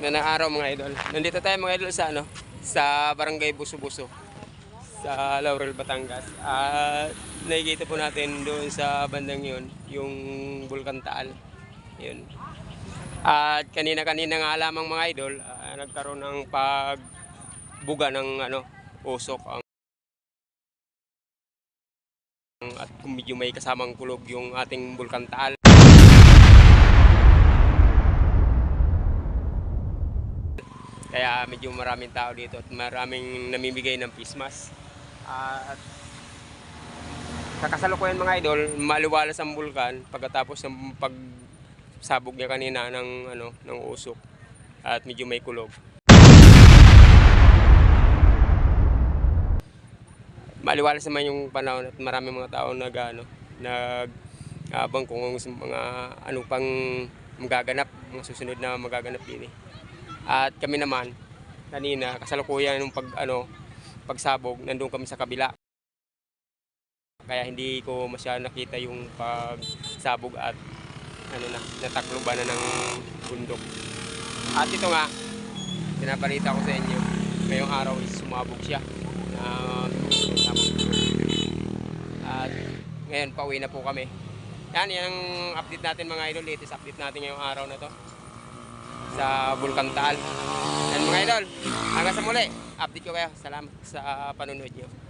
Magandang araw mga idol. Nandito tayo mga idol sa ano, sa Barangay Buso-Buso sa Laurel, Batangas. At nakikita po natin doon sa bandang yun, yung Bulkan Taal. Yun. At kanina-kanina nga lamang mga idol, ah, nagkaroon ng pagbuga ng ano, usok ang at medyo may kasamang kulog yung ating Bulkan Taal. Kaya medyo maraming tao dito at maraming namimigay ng pismas. At sa kasalukuyan mga idol, maliwalas ang bulkan pagkatapos ng pagsabog niya kanina ng ano ng usok at medyo may kulog. Maliwalas naman yung panahon at maraming mga tao nag ano, nag abang kung mga ano pang magaganap, mga susunod na magaganap din eh. At kami naman, kanina, kasalukuyan nung pag, ano, pagsabog, nandun kami sa kabila. Kaya hindi ko masyado nakita yung pagsabog at ano na, natakloban na ng bundok. At ito nga, pinabalita ko sa inyo, ngayong araw is sumabog siya. Sumabog. At ngayon, pauwi na po kami. Yan, yan ang update natin mga idol. Latest update natin ngayong araw na to sa Bulkan Taal. Yan mga idol, hanggang sa muli. Update ko kayo. Salamat sa panunod nyo.